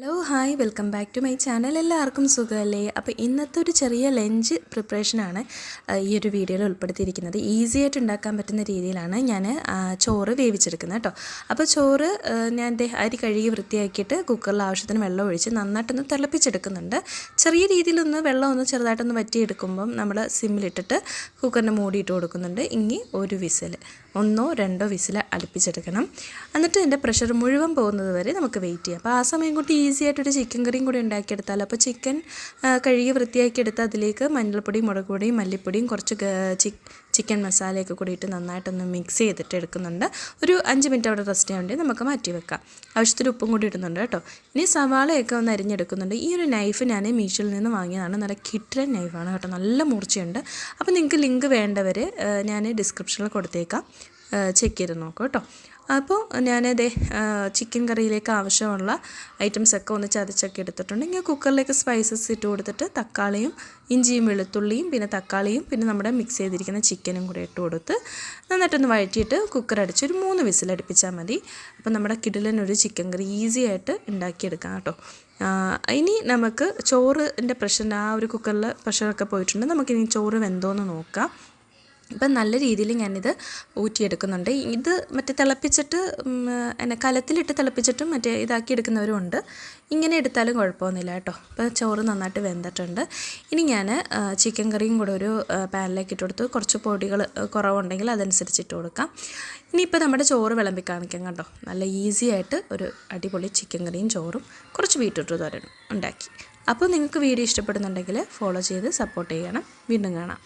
Hello hi welcome back to my channel എല്ലാവർക്കും സുഖമല്ലേ? അപ്പോൾ ഇന്നത്തെ ഒരു ചെറിയ ലഞ്ച് പ്രിപ്പറേഷനാണ് ഈ ഒരു വീഡിയോയിൽ ഉൾപ്പെടുത്തിയിരിക്കുന്നത്. ഈസി ആയിട്ട് ഉണ്ടാക്കാൻ പറ്റുന്ന രീതിയിലാണ് ഞാൻ ചോറ് വേവിച്ചെടുക്കുന്നത് കേട്ടോ. അപ്പോൾ ചോറ് ഞാൻ അരി കഴുകി വൃത്തിയാക്കിയിട്ട് കുക്കറിൽ ആവശ്യത്തിന് വെള്ളം ഒഴിച്ച് നന്നായിട്ടൊന്ന് തിളപ്പിച്ചെടുക്കുന്നുണ്ട്. ചെറിയ രീതിയിലൊന്ന് വെള്ളം ഒന്ന് ചെറുതായിട്ടൊന്ന് വറ്റിയെടുക്കുമ്പം നമ്മൾ സിമ്മിലിട്ടിട്ട് കുക്കറിന് മൂടിയിട്ട് കൊടുക്കുന്നുണ്ട്. ഇനി ഒരു വിസിൽ ഒന്നോ രണ്ടോ വിസിൽ അടുപ്പിച്ചെടുക്കണം. എന്നിട്ട് ഇതിന്റെ പ്രഷർ മുഴുവൻ പോകുന്നത് വരെ നമുക്ക് വെയിറ്റ് ചെയ്യാം. അപ്പോൾ ആ സമയം കൊണ്ട് ഈസി ആയിട്ടൊരു ചിക്കൻ കറിയും കൂടി ഉണ്ടാക്കിയെടുത്താൽ അപ്പോൾ ചിക്കൻ കഴുകി വൃത്തിയാക്കി എടുത്ത് അതിലേക്ക് മഞ്ഞൾപ്പൊടിയും മുളക് പൊടിയും മല്ലിപ്പൊടിയും കുറച്ച് ചിക്കൻ മസാലയൊക്കെ കൂടി ഇട്ട് നന്നായിട്ടൊന്ന് മിക്സ് ചെയ്തിട്ട് എടുക്കുന്നുണ്ട്. ഒരു അഞ്ച് മിനിറ്റ് അവിടെ റെസ്റ്റ് ചെയ്യാൻ വേണ്ടി നമുക്ക് മാറ്റി വെക്കാം. ആവശ്യത്തിന് ഉപ്പും കൂടി ഇടുന്നുണ്ട് കേട്ടോ. ഇനി സവാളയൊക്കെ ഒന്ന് അരിഞ്ഞെടുക്കുന്നുണ്ട്. ഈ ഒരു നൈഫ് ഞാൻ മീഷോയിൽ നിന്ന് വാങ്ങിയതാണ്. നല്ല കിട്ടൻ നൈഫാണ് കേട്ടോ. നല്ല മൂർച്ചയുണ്ട്. അപ്പോൾ നിങ്ങൾക്ക് ലിങ്ക് വേണ്ടവർ ഞാൻ ഡിസ്ക്രിപ്ഷനിൽ കൊടുത്തേക്കാം. ചെക്ക് ചെയ്ത് നോക്കൂ കേട്ടോ. അപ്പോൾ ഞാനത് ചിക്കൻ കറിയിലേക്ക് ആവശ്യമുള്ള ഐറ്റംസൊക്കെ ഒന്ന് ചതച്ചൊക്കെ എടുത്തിട്ടുണ്ട്. ഇങ്ങനെ കുക്കറിലേക്ക് സ്പൈസസ് ഇട്ട് കൊടുത്തിട്ട് തക്കാളിയും ഇഞ്ചിയും വെളുത്തുള്ളിയും പിന്നെ തക്കാളിയും പിന്നെ നമ്മുടെ മിക്സ് ചെയ്തിരിക്കുന്ന ചിക്കനും കൂടെ ഇട്ട് കൊടുത്ത് നന്നായിട്ടൊന്ന് വഴറ്റിയിട്ട് കുക്കർ അടിച്ച് ഒരു മൂന്ന് വിസിൽ അടുപ്പിച്ചാൽ മതി. അപ്പോൾ നമ്മുടെ കിടിലനൊരു ചിക്കൻ കറി ഈസി ആയിട്ട് ഉണ്ടാക്കിയെടുക്കാം കേട്ടോ. ഇനി നമുക്ക് ചോറിന്റെ പ്രഷർ ആ ഒരു കുക്കറിൽ പ്രഷറൊക്കെ പോയിട്ടുണ്ട്. നമുക്കിനി ചോറ് വെന്തോന്ന് നോക്കാം. ഇപ്പം നല്ല രീതിയിൽ ഞാനിത് ഊറ്റിയെടുക്കുന്നുണ്ട്. ഇത് മറ്റേ തിളപ്പിച്ചിട്ട് എന്നെ കലത്തിലിട്ട് തിളപ്പിച്ചിട്ടും മറ്റേ ഇതാക്കി എടുക്കുന്നവരും ഉണ്ട്. ഇങ്ങനെ എടുത്താലും കുഴപ്പമൊന്നുമില്ല കേട്ടോ. ഇപ്പം ചോറ് നന്നായിട്ട് വെന്തിട്ടുണ്ട്. ഇനി ഞാൻ ചിക്കൻ കറിയും കൂടെ ഒരു പാനിലേക്ക് ഇട്ട് കൊടുത്തു കുറച്ച് പൊടികൾ കുറവുണ്ടെങ്കിൽ അതനുസരിച്ച് ഇട്ട് കൊടുക്കാം. ഇനിയിപ്പോൾ നമ്മുടെ ചോറ് വിളമ്പി കാണിക്കാം കേട്ടോ നല്ല ഈസി ആയിട്ട് ഒരു അടിപൊളി ചിക്കൻ കറിയും ചോറും കുറച്ച് ബീട്രൂട്ട് തോരനും ഉണ്ടാക്കി. അപ്പോൾ നിങ്ങൾക്ക് വീഡിയോ ഇഷ്ടപ്പെടുന്നുണ്ടെങ്കിൽ ഫോളോ ചെയ്ത് സപ്പോർട്ട് ചെയ്യണം. വീണ്ടും കാണാം.